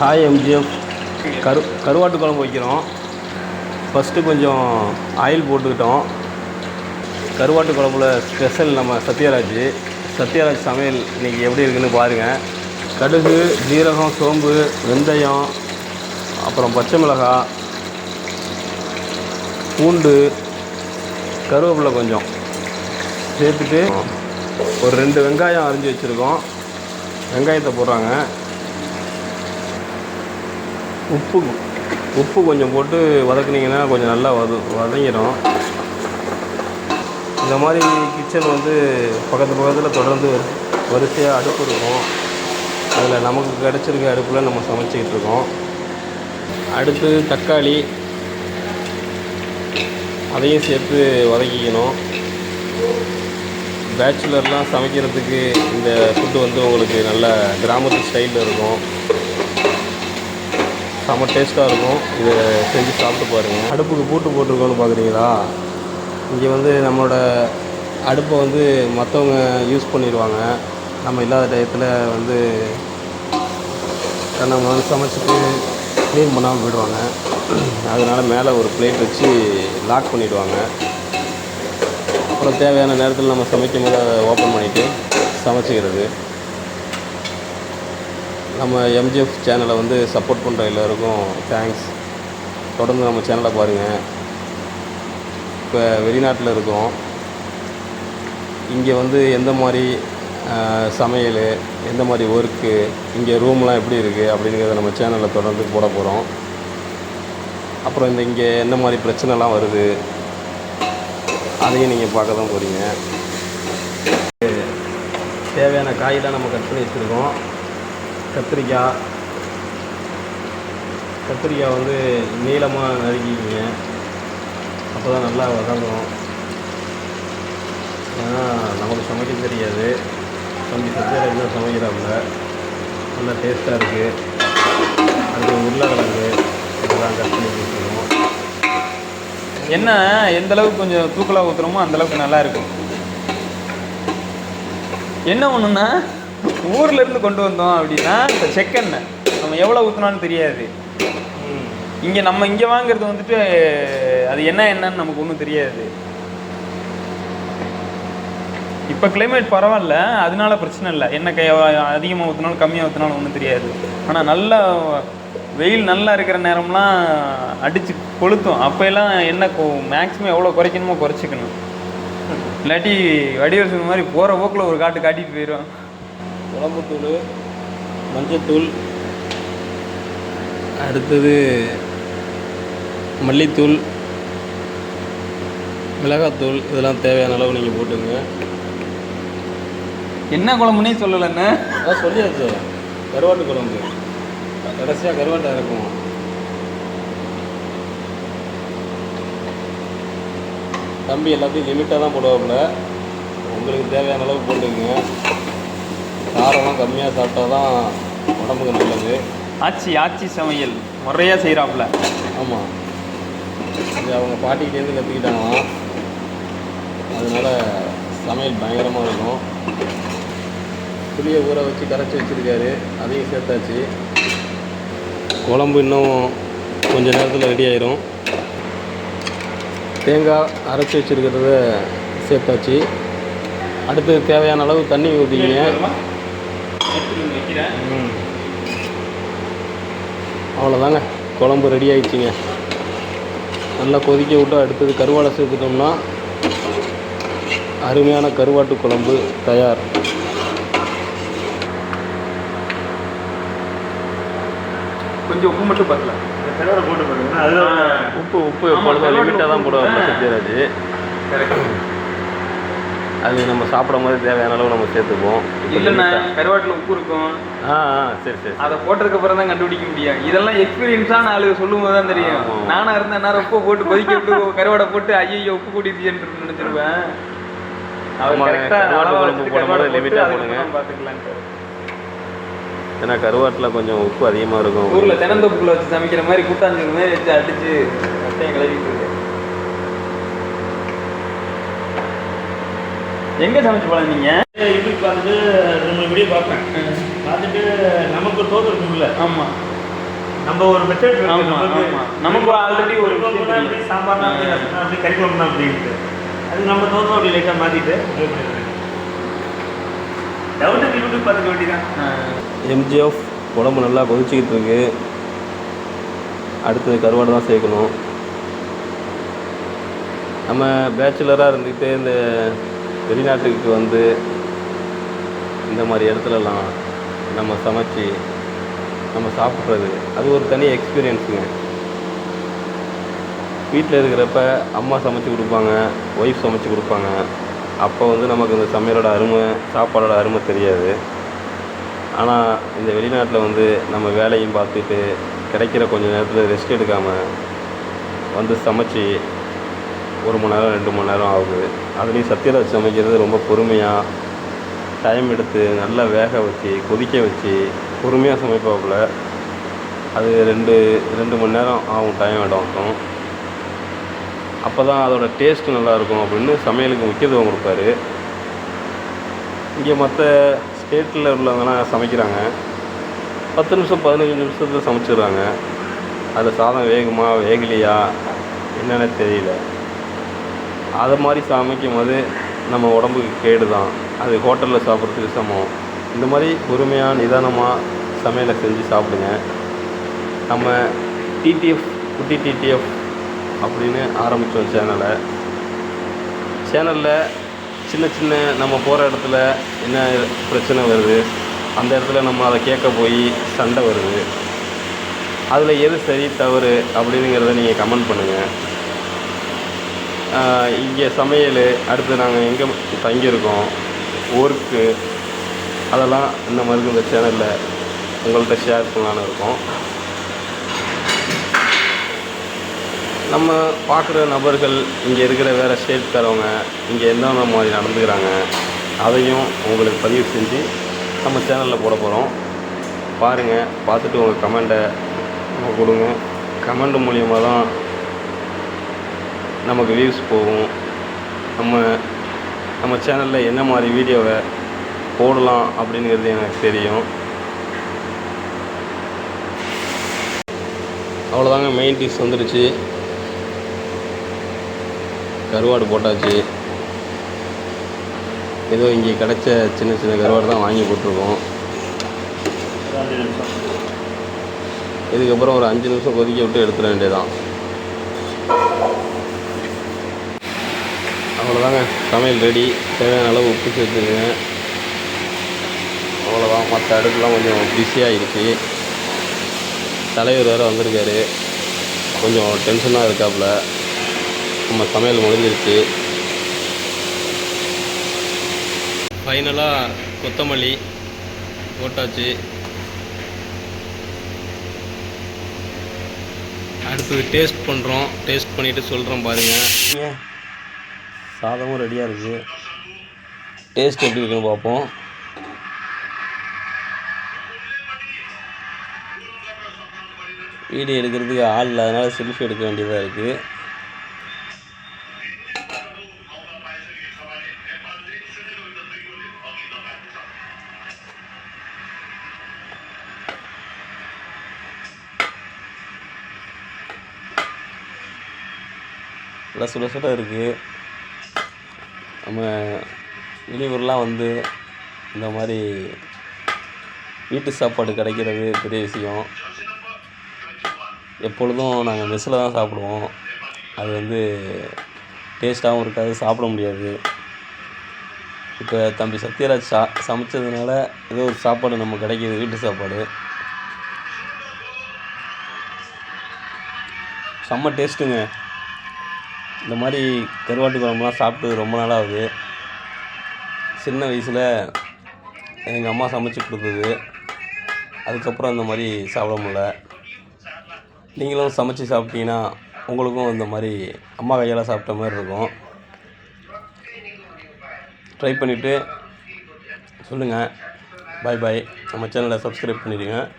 Hi MGF கரு கருவாட்டு குழம்பு வைக்கிறோம். ஃபஸ்ட்டு கொஞ்சம் ஆயில் போட்டுக்கிட்டோம். கருவாட்டு குழம்புல ஸ்பெஷல் நம்ம சத்யராஜ். சத்யராஜ் சமையல் இன்றைக்கி எப்படி இருக்குன்னு பாருங்கள் கடுகு ஜீரகம் சோம்பு வெந்தயம் அப்புறம் பச்சை மிளகாய் பூண்டு கருவேப்பிலை கொஞ்சம் சேர்த்துட்டு ஒரு ரெண்டு வெங்காயம் அரிஞ்சு வச்சுருக்கோம். வெங்காயத்தை போடுறாங்க. உப்பு உப்பு கொஞ்சம் போட்டு வதக்குனிங்கன்னா கொஞ்சம் நல்லா வத வதங்கிடும் இந்த மாதிரி கிச்சன் வந்து பக்கத்து பக்கத்தில் தொடர்ந்து வரிசையாக அடுப்பு இருக்கும். அதில் நமக்கு கிடச்சிருக்க அடுப்பில் நம்ம சமைச்சிக்கிட்டு இருக்கோம். அடுத்து தக்காளி அதையும் சேர்த்து வதக்கிக்கணும். பேச்சுலர்லாம் சமைக்கிறதுக்கு இந்த ஃபுட்டு வந்து உங்களுக்கு நல்ல கிராமத்து ஸ்டைலில் இருக்கும். செம்ம டேஸ்ட்டாக இருக்கும். இதை செஞ்சு சாப்பிட்டு பாருங்கள் அடுப்புக்கு பூட்டு போட்டிருக்கோன்னு பார்க்குறீங்களா? இங்கே வந்து நம்மளோட அடுப்பை வந்து மற்றவங்க யூஸ் பண்ணிடுவாங்க. நம்ம இல்லாத டயத்தில் வந்து நம்ம வந்து சமைச்சிட்டு க்ளீன் பண்ணாமல் போயிடுவாங்க. அதனால் மேலே ஒரு பிளேட் வச்சு லாக் பண்ணிவிடுவாங்க அப்புறம் தேவையான நேரத்தில் நம்ம சமைக்கும் போது அதை ஓப்பன் பண்ணிவிட்டு சமைச்சிக்கிறது. நம்ம எம்ஜிஎஃப் சேனலை வந்து சப்போர்ட் பண்ணுற எல்லோருக்கும் தேங்க்ஸ் தொடர்ந்து நம்ம சேனலை பாருங்கள் இப்போ வெளிநாட்டில் இருக்கோம். இங்கே வந்து எந்த மாதிரி சமையல் எந்த மாதிரி ஒர்க்கு இங்கே ரூம்லாம் எப்படி இருக்குது அப்படிங்கிறத நம்ம சேனலில் தொடர்ந்து போட போகிறோம் அப்புறம் இந்த இங்கே என்ன மாதிரி பிரச்சனைலாம் வருது அதையும் நீங்கள் பார்க்க தான் போகிறீங்க தேவையான காயெல்லாம் நம்ம கட் பண்ணி வச்சுருக்கோம். கத்திரிக்காய். கத்திரிக்காய் வந்து நீளமாக நறுக்கிக்கிங்க. அப்போ தான் நல்லா வதங்கும். ஏன்னா நமக்கு சமைக்க தெரியாது. தம்பி சத்யராஜ் தான் சமைக்கிறாப்புல. நல்லா டேஸ்ட்டாக இருக்குது அது உருளைக்கிழங்கு இதெல்லாம் கட் பண்ணி என்ன எந்த அளவுக்கு கொஞ்சம் தூக்கலாக ஊற்றுறோமோ அந்தளவுக்கு நல்லா இருக்கும். என்ன ஒன்றுன்னா ஊர்ல இருந்து கொண்டு வந்தோம் அப்படின்னா இந்த செக்கெண்ணெய் நம்ம எவ்வளோ ஊற்றினாலும் தெரியாது. இங்கே நம்ம இங்கே வாங்குறது வந்துட்டு அது என்ன என்னன்னு நமக்கு ஒன்றும் தெரியாது. இப்போ கிளைமேட் பரவாயில்ல அதனால பிரச்சனை இல்லை. என்ன கை அதிகமாக ஊற்றினாலும் கம்மியாக ஊற்றினாலும் ஒன்றும் தெரியாது. ஆனால் நல்லா வெயில் நல்லா இருக்கிற நேரம்லாம் அடித்து கொளுத்தும். அப்போல்லாம் என்ன மேக்ஸிமம் எவ்வளோ குறைக்கணுமோ குறைச்சிக்கணும். இல்லாட்டி வடிவல் மாதிரி போகிற போக்கில் ஒரு காட்டு காட்டிட்டு போயிடும் குழம்புத்தூள் மஞ்சத்தூள். அடுத்தது மல்லித்தூள் மிளகாத்தூள். இதெல்லாம் தேவையான அளவு நீங்கள் போட்டுங்க என்ன குழம்புனே சொல்லலைண்ணே அதான் சொல்லியாச்சு கருவாட்டு குழம்பு. கடைசியாக கருவாட்டை இருக்கும் தம்பி எல்லாத்தையும் லிமிட்டாக தான் போடுவாப்புல. உங்களுக்கு தேவையான அளவு போட்டுக்கங்க. காரம்லாம் கம்மியாக சாப்பிட்டா தான் உடம்புக்கு நல்லது. ஆச்சி ஆச்சி சமையல். முறையாக செய்கிறாப்புல ஆமாம் இது அவங்க பாட்டிக்கிட்டேருந்து கற்றுக்கிட்டாங்களாம் அதனால சமையல் பயங்கரமாக இருக்கும். புளியை ஊற வச்சு கரைச்சி வச்சுருக்காரு. அதையும் சேர்த்தாச்சு. குழம்பு இன்னும் கொஞ்ச நேரத்தில் ரெடி ஆயிரும். தேங்காய் அரைச்சி வச்சுருக்கிறத சேர்த்தாச்சு. அடுத்து தேவையான அளவு தண்ணி ஊற்றிக்கிங்க ம். அவ்வளோதாங்க. குழம்பு ரெடி ஆயிடுச்சுங்க. நல்லா கொதிக்க விட்டு அடுத்தது கருவாடை சேர்த்துட்டோம்னா அருமையான கருவாட்டு குழம்பு தயார். கொஞ்சம் உப்பு மட்டும் பத்தல. போட்டு உப்பு உப்பு எப்பொழுதும் லிமிட்டாக தான் போடுவாங்க சத்யராஜ். அது நம்ம சாப்பிடும் போது தேவையான அளவு நம்ம சேர்த்துப்போம் இல்லைண்ணே கருவாட்டில் உப்பு இருக்கும். ஆ ஆ சரி சரி அதை போட்டதுக்கு அப்புறம் தான் கண்டுபிடிக்க முடியும். இதெல்லாம் எக்ஸ்பீரியன்ஸான ஆளு சொல்லும் போது தான் தெரியும். ஆமா. நானா இருந்தேன் நேரம் உப்பு போட்டு கொதிக்க விட்டு கருவாடை போட்டு ஐயோ உப்பு கூட்டிட்டு நினைச்சிருவேன். ஏன்னா கருவாட்டில் கொஞ்சம் உப்பு அதிகமாக இருக்கும். ஊர்ல தெனந்தோப்புக்குள்ள வச்சு சமைக்கிற மாதிரி கூட்டாஞ்சோறு மாதிரி வச்சு அடிச்சு கிளவிட்டு இருக்கு. எங்க சமைச்சு போலாம் நீங்க யூடியூப் பார்த்துட்டு ரெண்டு வீடியோ பார்ப்பேன். பார்த்துட்டு நமக்கு ஒரு இருக்கும்ல. ஆமா. நம்ம ஒரு மெத்தட். நமக்கு already ஒரு. சாம்பார்னா அப்படி, கறி குழம்புனா அப்படின்ட்டு. அது நம்ம தோணும் அப்படி லைட்டாக மாற்றிட்டு டவுட்டுக்கு யூடியூப் பார்த்துக்க வேண்டியதான் எம்ஜிஎஃப் உடம்பு நல்லா கொதிச்சிக்கிட்டு இருக்கு. அடுத்தது கருவாடு தான் சேர்க்கணும். நம்ம பேச்சுலராக இருந்துக்கிட்டு இந்த வெளிநாட்டுக்கு வந்து இந்த மாதிரி இடத்துலலாம் நம்ம சமைச்சு நம்ம சாப்பிட்றது அது ஒரு தனி எக்ஸ்பீரியன்ஸுங்க வீட்டில் இருக்கிறப்ப அம்மா சமைச்சு கொடுப்பாங்க ஒய்ஃப் சமைச்சு கொடுப்பாங்க. அப்போ வந்து நமக்கு இந்த சமையலோட அருமை சாப்பாடோட அருமை தெரியாது. ஆனால் இந்த வெளிநாட்டில் வந்து நம்ம வேலையும் பார்த்துட்டு கிடைக்கிற கொஞ்ச நேரத்தில் ரெஸ்ட் எடுக்காமல் வந்து சமைச்சு ஒரு மணி நேரம் ரெண்டு மணி நேரம் ஆகுது. அதுலேயும் சத்யராஜ் சமைக்கிறது ரொம்ப பொறுமையாக டைம் எடுத்து நல்லா வேக வச்சு கொதிக்க வச்சு பொறுமையாக சமைப்பாப்புல. அது ரெண்டு ரெண்டு மணி நேரம் ஆகும் டைம் எடுக்கும் அப்போ தான் அதோட டேஸ்ட்டு நல்லாயிருக்கும் அப்படின்னு சமையலுக்கு முக்கியத்துவம் கொடுப்பாரு. இங்கே மற்ற ஸ்டேட்டில் உள்ளவங்கலாம் சமைக்கிறாங்க. பத்து நிமிஷம் பதினஞ்சு நிமிஷத்தில் சமைச்சிடுறாங்க. அதில் சாதம் வேகுமா வேகலையா என்னென்னு தெரியல. அது மாதிரி சமைக்கும் போது நம்ம உடம்புக்கு கேடு தான் அது ஹோட்டலில் சாப்பிட்றதுக்கு சமம் இந்த மாதிரி பொறுமையாக நிதானமாக சமையலை செஞ்சு சாப்பிடுங்க. நம்ம டிடிஎஃப் குட்டி டிடிஎஃப் அப்படின்னு ஆரம்பித்தோம் சேனலை. சேனலில் சின்ன சின்ன நம்ம போகிற இடத்துல என்ன பிரச்சனை வருது அந்த இடத்துல நம்ம அதை கேட்க போய் சண்டை வருது. அதில் எது சரி தவறு அப்படிங்கிறத நீங்கள் கமெண்ட் பண்ணுங்கள் இங்கே சமையல் அடுத்து நாங்கள் எங்கே தங்கியிருக்கோம் ஒர்க்கு அதெல்லாம் இந்த மாதிரி இந்த சேனலில் உங்கள்கிட்ட ஷேர் பண்ணலான்னு இருக்கோம். நம்ம பார்க்குற நபர்கள் இங்கே இருக்கிற வேறு ஸ்டேட்காரவங்க இங்கே எந்தெந்த மாதிரி நடந்துக்கிறாங்க அதையும் உங்களுக்கு பதிவு செஞ்சு நம்ம சேனலில் போட போகிறோம் பாருங்கள் பார்த்துட்டு உங்கள் கமெண்ட்டை கொடுங்க. கமெண்ட் மூலியமாக தான் நமக்கு வியூஸ் போகும். நம்ம நம்ம சேனலில் என்ன மாதிரி வீடியோவை போடலாம் அப்படிங்கிறது எனக்கு தெரியும். அவ்வளோதாங்க மெயின் டிஷ் வந்துடுச்சு கருவாடு போட்டாச்சு. ஏதோ இங்கே கிடைச்ச சின்ன சின்ன கருவாடு தான் வாங்கி போட்டிருக்கோம். இதுக்கப்புறம் ஒரு அஞ்சு நிமிஷம் கொதிக்க விட்டு எடுத்துட வேண்டியதான் அவ்வளோதாங்க சமையல் ரெடி தேவையான அளவு உப்பு சேர்த்துக்குங்க அவ்வளோதான் மற்ற அடுப்புலாம் கொஞ்சம் பிஸியாகிடுச்சு தலைவர் வேறு வந்திருக்காரு. கொஞ்சம் டென்ஷனாக இருக்காப்புல. நம்ம சமையல் முடிஞ்சிருச்சு. ஃபைனலாக கொத்தமல்லி போட்டாச்சு. அடுத்தது டேஸ்ட் பண்ணுறோம் டேஸ்ட் பண்ணிவிட்டு சொல்கிறோம் பாருங்கள் சாதமும் ரெடியாக இருக்குது டேஸ்ட் எப்படி இருக்குன்னு பார்ப்போம். வீடியோ எடுக்கிறதுக்கு ஆள் இல்லாதனால செல்ஃபி எடுக்க வேண்டியதாக இருக்குது நல்லா சுட சுட இருக்குது நம்ம வெளியூர்லாம் வந்து இந்த மாதிரி வீட்டு சாப்பாடு கிடைக்கிறது பெரிய விஷயம். எப்பொழுதும் நாங்கள் மெஸ்ஸில் தான் சாப்பிடுவோம். அது வந்து டேஸ்ட்டாகவும் இருக்காது சாப்பிட முடியாது. இப்போ தம்பி சத்யராஜ் சா சமைச்சதுனால ஏதோ ஒரு சாப்பாடு நம்ம கிடைக்கிது வீட்டு சாப்பாடு. செம்ம டேஸ்ட்டுங்க. இந்த மாதிரி கருவாட்டு குழம்புலாம் சாப்பிட்டு ரொம்ப நாள் ஆகுது சின்ன வயசில் எங்கள் அம்மா சமைச்சு கொடுத்தது. அதுக்கப்புறம் இந்த மாதிரி சாப்பிட முடில நீங்களும் சமைச்சு சாப்பிட்டீங்கன்னா உங்களுக்கும் இந்த மாதிரி அம்மா கையால் சாப்பிட்ட மாதிரி இருக்கும். ட்ரை பண்ணிவிட்டு சொல்லுங்கள் பாய் பாய் நம்ம சேனலை சப்ஸ்கிரைப் பண்ணிடுங்க.